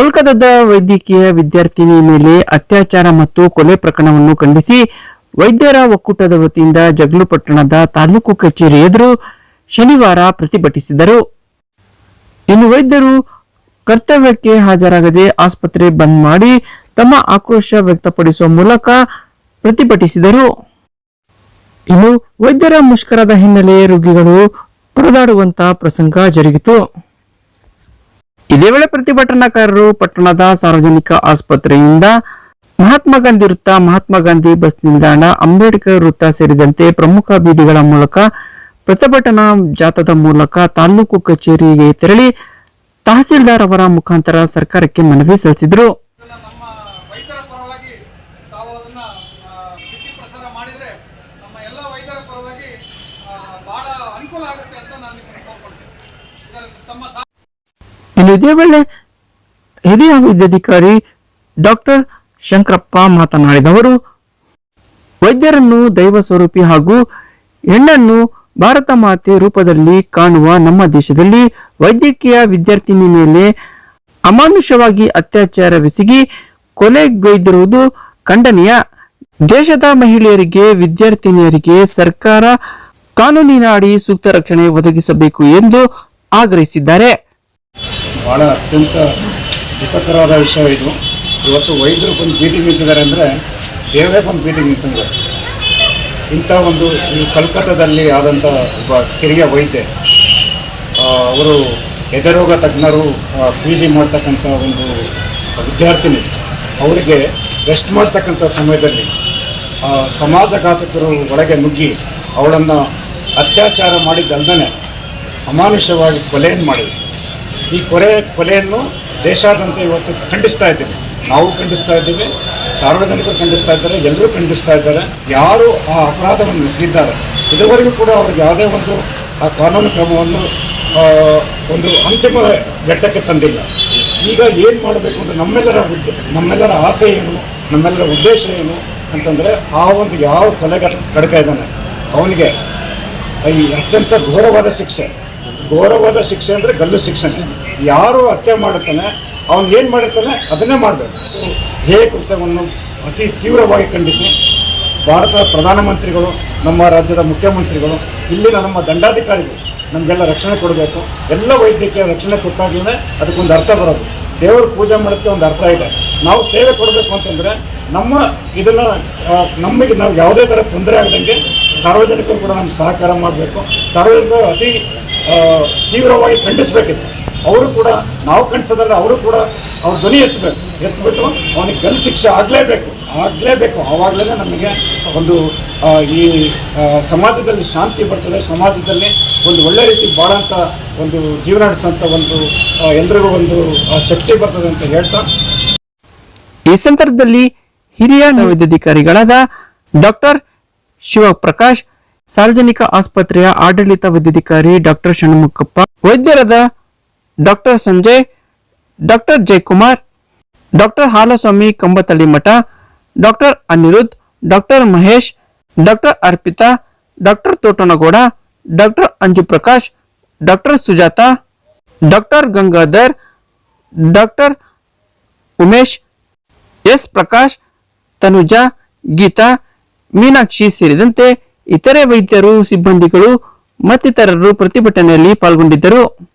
ಕೋಲ್ಕತ್ತಾದ ವೈದ್ಯಕೀಯ ವಿದ್ಯಾರ್ಥಿನಿ ಮೇಲೆ ಅತ್ಯಾಚಾರ ಮತ್ತು ಕೊಲೆ ಪ್ರಕರಣವನ್ನು ಖಂಡಿಸಿ ವೈದ್ಯರ ಒಕ್ಕೂಟದ ವತಿಯಿಂದ ಜಗಳೂರು ಪಟ್ಟಣದ ತಾಲೂಕು ಕಚೇರಿ ಎದುರು ಶನಿವಾರ ಪ್ರತಿಭಟಿಸಿದರು. ಇನ್ನು ವೈದ್ಯರು ಕರ್ತವ್ಯಕ್ಕೆ ಹಾಜರಾಗದೆ ಆಸ್ಪತ್ರೆ ಬಂದ್ ಮಾಡಿ ತಮ್ಮ ಆಕ್ರೋಶ ವ್ಯಕ್ತಪಡಿಸುವ ಮೂಲಕ ಪ್ರತಿಭಟಿಸಿದರು. ಇನ್ನು ವೈದ್ಯರ ಮುಷ್ಕರದ ಹಿನ್ನೆಲೆ ರೋಗಿಗಳು ಪರದಾಡುವಂತಹ ಪ್ರಸಂಗ ಜರುಗಿತು. ಇದೇ ವೇಳೆ ಪ್ರತಿಭಟನಾಕಾರರು ಪಟ್ಟಣದ ಸಾರ್ವಜನಿಕ ಆಸ್ಪತ್ರೆಯಿಂದ ಮಹಾತ್ಮ ಗಾಂಧಿ ವೃತ್ತ, ಮಹಾತ್ಮ ಗಾಂಧಿ ಬಸ್ ನಿಲ್ದಾಣ, ಅಂಬೇಡ್ಕರ್ ವೃತ್ತ ಸೇರಿದಂತೆ ಪ್ರಮುಖ ಬೀದಿಗಳ ಮೂಲಕ ಪ್ರತಿಭಟನಾ ಜಾಥಾದ ಮೂಲಕ ತಾಲೂಕು ಕಚೇರಿಗೆ ತೆರಳಿ ತಹಸೀಲ್ದಾರ್ ಅವರ ಮುಖಾಂತರ ಸರ್ಕಾರಕ್ಕೆ ಮನವಿ ಸಲ್ಲಿಸಿದರು. ಇನ್ನು ಇದೇ ವೇಳೆ ಹಿರಿಯ ವೈದ್ಯಾಧಿಕಾರಿ ಡಾಕ್ಟರ್ ಶಂಕರಪ್ಪ ಮಾತನಾಡಿದವರು, ವೈದ್ಯರನ್ನು ದೈವ ಸ್ವರೂಪಿ ಹಾಗೂ ಹೆಣ್ಣನ್ನು ಭಾರತ ಮಾತೆ ರೂಪದಲ್ಲಿ ಕಾಣುವ ನಮ್ಮ ದೇಶದಲ್ಲಿ ವೈದ್ಯಕೀಯ ವಿದ್ಯಾರ್ಥಿನಿ ಮೇಲೆ ಅಮಾನುಷವಾಗಿ ಅತ್ಯಾಚಾರವೆಸಗಿ ಕೊಲೆಗೈದಿರುವುದು ಖಂಡನೀಯ. ದೇಶದ ಮಹಿಳೆಯರಿಗೆ, ವಿದ್ಯಾರ್ಥಿನಿಯರಿಗೆ ಸರ್ಕಾರ ಕಾನೂನಿನ ಅಡಿ ಸೂಕ್ತ ರಕ್ಷಣೆ ಒದಗಿಸಬೇಕು ಎಂದು ಆಗ್ರಹಿಸಿದ್ದಾರೆ. ಭಾಳ ಅತ್ಯಂತ ಹಿತಕರವಾದ ವಿಷಯ ಇದು. ಇವತ್ತು ವೈದ್ಯರು ಬಂದು ಬೀದಿಗೆ ನಿಂತಿದ್ದಾರೆ ಅಂದರೆ ದೇವರೇ ಬಂದು ಬೀದಿಗೆ ನಿಂತಂಗೆ ಇಂಥ ಒಂದು ಈ ಕಲ್ಕತ್ತಾದಲ್ಲಿ ಆದಂಥ ಒಬ್ಬ ಕಿರಿಯ ವೈದ್ಯ ಅವರು ಎದೆರೋಗ ತಜ್ಞರು ಪಿ ಜಿ ಮಾಡ್ತಕ್ಕಂಥ ಒಂದು ವಿದ್ಯಾರ್ಥಿನಿ. ಅವರಿಗೆ ರೆಸ್ಟ್ ಮಾಡ್ತಕ್ಕಂಥ ಸಮಯದಲ್ಲಿ ಸಮಾಜಘಾತಕರು ಒಳಗೆ ನುಗ್ಗಿ ಅವಳನ್ನು ಅತ್ಯಾಚಾರ ಮಾಡಿದ್ದಲ್ದೇ ಅಮಾನುಷವಾಗಿ ಕೊಲೆಯನ್ನು ಮಾಡಿದರು. ಈ ಕೊಲೆ ಕೊಲೆಯನ್ನು ದೇಶಾದ್ಯಂತ ಇವತ್ತು ಖಂಡಿಸ್ತಾ ಇದ್ದೀವಿ. ನಾವು ಖಂಡಿಸ್ತಾ ಇದ್ದೀವಿ, ಸಾರ್ವಜನಿಕರು ಖಂಡಿಸ್ತಾ ಇದ್ದಾರೆ, ಎಲ್ಲರೂ ಖಂಡಿಸ್ತಾ ಇದ್ದಾರೆ. ಯಾರು ಆ ಅಪರಾಧವನ್ನು ಎಸಗಿದ್ದಾರೆ ಇದುವರೆಗೂ ಕೂಡ ಅವ್ರಿಗೆ ಯಾವುದೇ ಒಂದು ಆ ಕಾನೂನು ಕ್ರಮವನ್ನು ಒಂದು ಅಂತಿಮ ಘಟ್ಟಕ್ಕೆ ತಂದಿಲ್ಲ. ಈಗ ಏನು ಮಾಡಬೇಕು ಅಂದರೆ ನಮ್ಮೆಲ್ಲರ ಉದ್ದ, ನಮ್ಮೆಲ್ಲರ ಆಸೆ ಏನು, ನಮ್ಮೆಲ್ಲರ ಉದ್ದೇಶ ಏನು ಅಂತಂದರೆ ಆ ಒಂದು ಯಾವ ಕೊಲೆಗ ಕಡಕ ಇದ್ದಾನೆ, ಅವನಿಗೆ ಈ ಅತ್ಯಂತ ಘೋರವಾದ ಶಿಕ್ಷೆ. ಘೋರವಾದ ಶಿಕ್ಷೆ ಅಂದರೆ ಗಲ್ಲು ಶಿಕ್ಷಣ ಯಾರು ಹತ್ಯೆ ಮಾಡುತ್ತಾನೆ, ಅವನು ಏನು ಮಾಡಿರ್ತಾನೆ ಅದನ್ನೇ ಮಾಡಬೇಕು. ಹೇ ಕೃತ್ಯವನ್ನು ಅತಿ ತೀವ್ರವಾಗಿ ಖಂಡಿಸಿ. ಭಾರತದ ಪ್ರಧಾನಮಂತ್ರಿಗಳು, ನಮ್ಮ ರಾಜ್ಯದ ಮುಖ್ಯಮಂತ್ರಿಗಳು, ಇಲ್ಲಿನ ನಮ್ಮ ದಂಡಾಧಿಕಾರಿಗಳು ನಮಗೆಲ್ಲ ರಕ್ಷಣೆ ಕೊಡಬೇಕು. ಎಲ್ಲ ವೈದ್ಯಕೀಯ ರಕ್ಷಣೆ ಕೊಟ್ಟಾಗಲೇ ಅದಕ್ಕೊಂದು ಅರ್ಥ ಬರೋದು. ದೇವರು ಪೂಜೆ ಮಾಡೋಕ್ಕೆ ಒಂದು ಅರ್ಥ ಇದೆ. ನಾವು ಸೇವೆ ಕೊಡಬೇಕು ಅಂತಂದರೆ ನಮ್ಮ ಇದನ್ನು ನಮಗೆ ನಾವು ಯಾವುದೇ ಥರ ತೊಂದರೆ ಆಗದಂಗೆ ಸಾರ್ವಜನಿಕರು ಕೂಡ ನಮ್ಮ ಸಹಕಾರ ಮಾಡಬೇಕು. ಸಾರ್ವಜನಿಕರು ಅತಿ ತೀವ್ರವಾಗಿ ಖಂಡಿಸಬೇಕಿದೆ ಅವರು ಕೂಡ ನಾವು ಖಂಡಿಸೋದಲ್ಲ ಅವರು ಕೂಡ ಅವ್ರ ಧ್ವನಿ ಎತ್ತಬೇಕು ಎತ್ಬಿಟ್ಟು ಅವನಿಗೆ ಗಲ್ ಶಿಕ್ಷೆ ಆಗಲೇಬೇಕು. ಆಗಲೇಬೇಕು. ಆವಾಗಲೇ ನಮಗೆ ಒಂದು ಈ ಸಮಾಜದಲ್ಲಿ ಶಾಂತಿ ಬರ್ತದೆ. ಸಮಾಜದಲ್ಲಿ ಒಂದು ಒಳ್ಳೆ ರೀತಿ ಬಾಳಂತ ಒಂದು ಜೀವನ ನಡೆಸೋಂಥ ಒಂದು ಎಲ್ಲರಿಗೂ ಒಂದು ಶಕ್ತಿ ಬರ್ತದೆ ಅಂತ ಹೇಳ್ತಾ. ಈ ಸಂದರ್ಭದಲ್ಲಿ ಹಿರಿಯ ನೈವೇದ್ಯಾಧಿಕಾರಿಗಳಾದ ಡಾಕ್ಟರ್ ಶಿವಪ್ರಕಾಶ್ ಸಾರ್ವಜನಿಕ ಆಸ್ಪತ್ರೆಯ ಆಡಳಿತ ವೈದ್ಯಾಧಿಕಾರಿ doctor Shanmukhappa, ವೈದ್ಯರಾದ doctor Sanjay, doctor Jayakumar, doctor Halaswamy Kambathalli Math doctor Aniruddh, doctor Mahesh, doctor Arpita, doctor Totanagowda, doctor Anju Prakash doctor Sujata, doctor Gangadhar, doctor Umesh, S Prakash, Tanuja, Geeta, Meenakshi ಸೇರಿದಂತೆ ಇತರೆ ವೈದ್ಯರು ಸಿಬ್ಬಂದಿಗಳು ಮತ್ತಿತರರು ಪ್ರತಿಭಟನೆಯಲ್ಲಿ ಪಾಲ್ಗೊಂಡಿದ್ದರು.